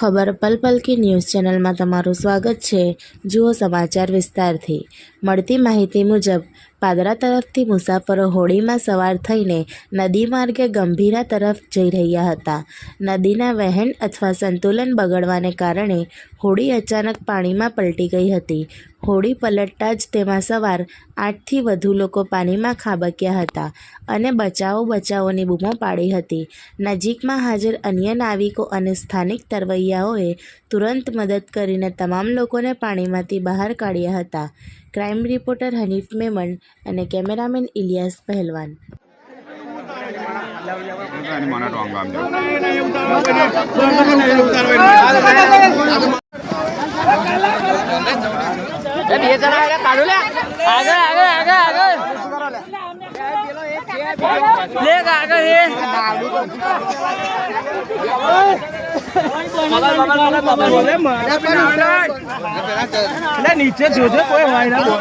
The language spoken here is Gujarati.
ખબર પલ પલ કી ન્યૂઝ ચેનલમાં તમારું સ્વાગત છે. જુઓ સમાચાર વિસ્તારથી. મળતી માહિતી મુજબ, પાદરા તરફથી મુસાફરો હોડીમાં સવાર થઈને નદી માર્ગે ગંભીરા તરફ જઈ રહ્યા હતા. નદીના વહેણ અથવા સંતુલન બગડવાને કારણે હોડી અચાનક પાણીમાં પલટી ગઈ હતી. હોડી પલટતા જ તેમાં સવાર આઠથી વધુ લોકો પાણીમાં ખાબક્યા હતા અને બચાવો બચાવોની બૂમો પાડી હતી. નજીકમાં હાજર અન્ય નાવિકો અને સ્થાનિક તરવૈયાઓએ તુરંત મદદ કરીને તમામ લોકોને પાણીમાંથી બહાર કાઢ્યા હતા. ક્રાઇમ રિપોર્ટર હનીફ મેમન અને કેમેરામેન ઇલિયાસ પહેલવાન કાઢું લે આગળ એ. નીચે જોજો કોઈ ના